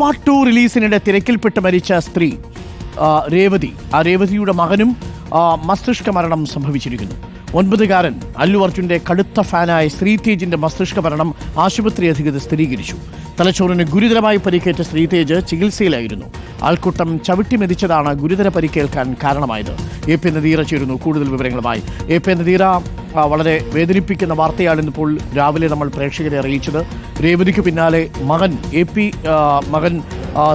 Part two റിലീസിനിടെ തിരക്കിൽപ്പെട്ട് മരിച്ച സ്ത്രീ രേവതി. ആ രേവതിയുടെ മകനും മസ്തിഷ്ക മരണം സംഭവിച്ചിരിക്കുന്നു. ഒൻപതുകാരൻ അല്ലു അർജുന്റെ കടുത്ത ഫാനായ ശ്രീതേജിന്റെ മസ്തിഷ്ക മരണം ആശുപത്രി അധികൃതർ സ്ഥിരീകരിച്ചു. തലച്ചോറിന് ഗുരുതരമായി പരിക്കേറ്റ ശ്രീതേജ് ചികിത്സയിലായിരുന്നു. ആൾക്കൂട്ടം ചവിട്ടി മെതിച്ചതാണ് ഗുരുതര പരിക്കേൽക്കാൻ കാരണമായത്. എ പി നദീറ ചേരുന്നു കൂടുതൽ വിവരങ്ങളുമായി. എ പി നദീറ വളരെ വേദനിപ്പിക്കുന്ന വാർത്തയാണ് ഇന്നിപ്പോൾ രാവിലെ നമ്മൾ പ്രേക്ഷകരെ അറിയിച്ചത്. രേവതിക്ക് പിന്നാലെ മകൻ എ പി മകൻ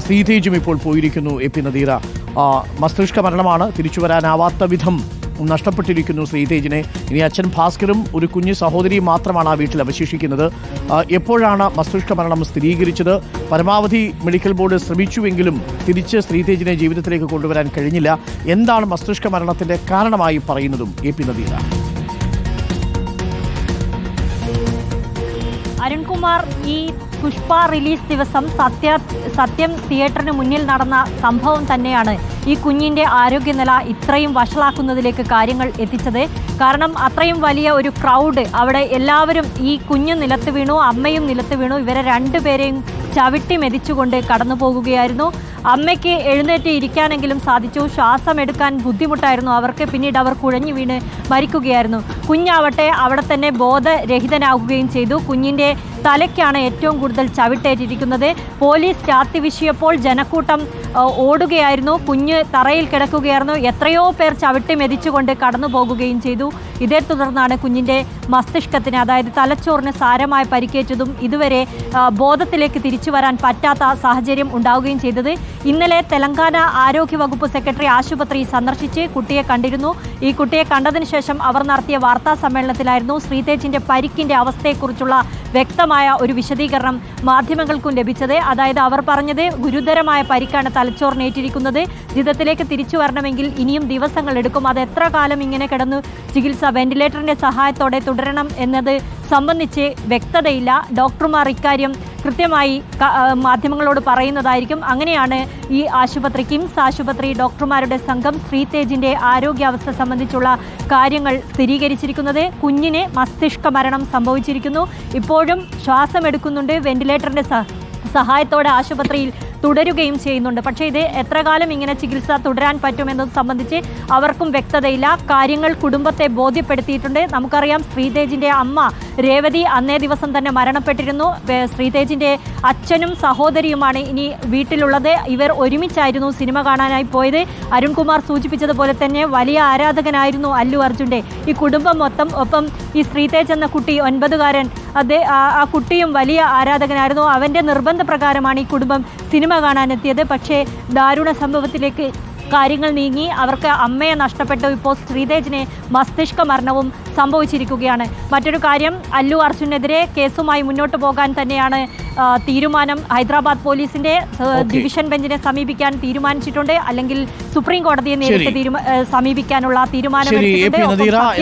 സീതേജും ഇപ്പോൾ പോയിരിക്കുന്നു എ പി നദീറ. മസ്തിഷ്ക മരണമാണ് തിരിച്ചു വരാനാവാത്ത വിധം നഷ്ടപ്പെട്ടിരിക്കുന്നു ശ്രീതേജിനെ ഇനി അച്ഛൻ ഭാസ്കറും ഒരു കുഞ്ഞു സഹോദരിയും മാത്രമാണ് ആ വീട്ടിൽ അവശേഷിക്കുന്നത്. എപ്പോഴാണ് മസ്തിഷ്ക മരണം സ്ഥിരീകരിച്ചത്? പരമാവധി മെഡിക്കൽ ബോർഡ് ശ്രമിച്ചുവെങ്കിലും തിരിച്ച് ശ്രീതേജിനെ ജീവിതത്തിലേക്ക് കൊണ്ടുവരാൻ കഴിഞ്ഞില്ല. എന്താണ് മസ്തിഷ്ക മരണത്തിന്റെ കാരണമായി പറയുന്നതും എ പി അരുൺകുമാർ ഈ പുഷ്പ റിലീസ് ദിവസം സത്യ സത്യം തിയേറ്ററിന് മുന്നിൽ നടന്ന സംഭവം തന്നെയാണ് ഈ കുഞ്ഞിന്റെ ആരോഗ്യനില ഇത്രയും വഷളാക്കുന്നതിലേക്ക് കാര്യങ്ങൾ എത്തിച്ചത്. കാരണം അത്രയും വലിയ ഒരു ക്രൗഡ് അവിടെ എല്ലാവരും ഈ കുഞ്ഞു നിലത്ത് വീണു അമ്മയും നിലത്ത് വീണു. ഇവരെ രണ്ടുപേരെയും ചവിട്ടി മെതിച്ചുകൊണ്ട് കടന്നു പോകുകയായിരുന്നു അമ്മയ്ക്ക് എഴുന്നേറ്റ് ഇരിക്കാനെങ്കിലും സാധിച്ചു. ശ്വാസം എടുക്കാൻ ബുദ്ധിമുട്ടായിരുന്നു. അവർക്ക് പിന്നീട് അവർ കുഴഞ്ഞു വീണ് മരിക്കുകയായിരുന്നു. കുഞ്ഞാവട്ടെ അവിടെ തന്നെ ബോധരഹിതനാകുകയും ചെയ്തു. കുഞ്ഞിന്റെ തലയ്ക്കാണ് ഏറ്റവും കൂടുതൽ ചവിട്ടേറ്റിരിക്കുന്നത്. പോലീസ് രാത്രി വീശിയപ്പോൾ ജനക്കൂട്ടം ഓടുകയായിരുന്നു. കുഞ്ഞ് തറയിൽ കിടക്കുകയായിരുന്നു. എത്രയോ പേർ ചവിട്ടി മെതിച്ചുകൊണ്ട് കടന്നു പോകുകയും ചെയ്തു. ഇതേ തുടർന്നാണ് കുഞ്ഞിന്റെ മസ്തിഷ്കത്തിന് അതായത് തലച്ചോറിന് സാരമായി പരിക്കേറ്റതും ഇതുവരെ ബോധത്തിലേക്ക് തിരിച്ചു വരാൻ പറ്റാത്ത സാഹചര്യം ഉണ്ടാവുകയും ചെയ്തത്. ഇന്നലെ തെലങ്കാന ആരോഗ്യ വകുപ്പ് സെക്രട്ടറി ആശുപത്രി സന്ദർശിച്ച് കുട്ടിയെ കണ്ടിരുന്നു. ഈ കുട്ടിയെ കണ്ടതിന് ശേഷം അവർ നടത്തിയ വാർത്താ സമ്മേളനത്തിലായിരുന്നു ശ്രീതേജിന്റെ പരിക്കിന്റെ അവസ്ഥയെക്കുറിച്ചുള്ള വ്യക്തമായ ഒരു വിശദീകരണം മാധ്യമങ്ങൾക്കും ലഭിച്ചത്. അതായത് അവർ പറഞ്ഞത് ഗുരുതരമായ പരിക്കാണ് തലച്ചോറിനേറ്റിരിക്കുന്നത്. ജീവിതത്തിലേക്ക് തിരിച്ചു വരണമെങ്കിൽ ഇനിയും ദിവസങ്ങൾ എടുക്കും. അത് എത്ര കാലം ഇങ്ങനെ കിടന്നു ചികിത്സ വെന്റിലേറ്ററിന്റെ സഹായത്തോടെ തുടരണം എന്നത് സംബന്ധിച്ച് വ്യക്തതയില്ല. ഡോക്ടർമാർ ഇക്കാര്യം കൃത്യമായി മാധ്യമങ്ങളോട് പറയുന്നതായിരിക്കും. അങ്ങനെയാണ് ഈ ആശുപത്രി കിംസ് ആശുപത്രി ഡോക്ടർമാരുടെ സംഘം ശ്രീതേജിന്റെ ആരോഗ്യാവസ്ഥ സംബന്ധിച്ചുള്ള കാര്യങ്ങൾ സ്ഥിരീകരിച്ചിരിക്കുന്നത്. കുഞ്ഞിന് മസ്തിഷ്ക മരണം സംഭവിച്ചിരിക്കുന്നു. ഇപ്പോഴും ശ്വാസമെടുക്കുന്നുണ്ട് വെന്റിലേറ്ററിന്റെ സഹായത്തോടെ ആശുപത്രിയിൽ തുടരുകയും ചെയ്യുന്നുണ്ട്. പക്ഷേ ഇത് എത്ര കാലം ഇങ്ങനെ ചികിത്സ തുടരാൻ പറ്റുമെന്നത് സംബന്ധിച്ച് അവർക്കും വ്യക്തതയില്ല. കാര്യങ്ങൾ കുടുംബത്തെ ബോധ്യപ്പെടുത്തിയിട്ടുണ്ട്. നമുക്കറിയാം ശ്രീതേജിന്റെ അമ്മ രേവതി അന്നേ ദിവസം തന്നെ മരണപ്പെട്ടിരുന്നു. ശ്രീതേജിന്റെ അച്ഛനും സഹോദരിയുമാണ് ഇനി വീട്ടിലുള്ളത്. ഇവർ ഒരുമിച്ചായിരുന്നു സിനിമ കാണാനായി പോയത്. അരുൺകുമാർ സൂചിപ്പിച്ചതുപോലെ തന്നെ വലിയ ആരാധകനായിരുന്നു അല്ലു അർജുന്റെ ഈ കുടുംബം മൊത്തം ഒപ്പം ഈ ശ്രീതേജ് എന്ന കുട്ടി ഒൻപതുകാരൻ ആ- ആ കുട്ടിയും വലിയ ആരാധകനായിരുന്നു. അവന്റെ നിർബന്ധപ്രകാരമാണ് ഈ കുടുംബം സിനിമ കാണാനെത്തിയത്. പക്ഷേ ദാരുണ സംഭവത്തിലേക്ക് കാര്യങ്ങൾ നീങ്ങി. അവർക്ക് അമ്മയെ നഷ്ടപ്പെട്ടു ഇപ്പോൾ ശ്രീതേജിനെ മസ്തിഷ്ക മരണവും സംഭവിച്ചിരിക്കുകയാണ്. മറ്റൊരു കാര്യം അല്ലു അർജുനെതിരെ കേസുമായി മുന്നോട്ട് പോകാൻ തന്നെയാണ് തീരുമാനം ഹൈദരാബാദ് പോലീസിന്റെ. ഡിവിഷൻ ബെഞ്ചിനെ സമീപിക്കാൻ തീരുമാനിച്ചിട്ടുണ്ട്. അല്ലെങ്കിൽ സുപ്രീം കോടതിയെ നേരിട്ട് സമീപിക്കാനുള്ള തീരുമാനം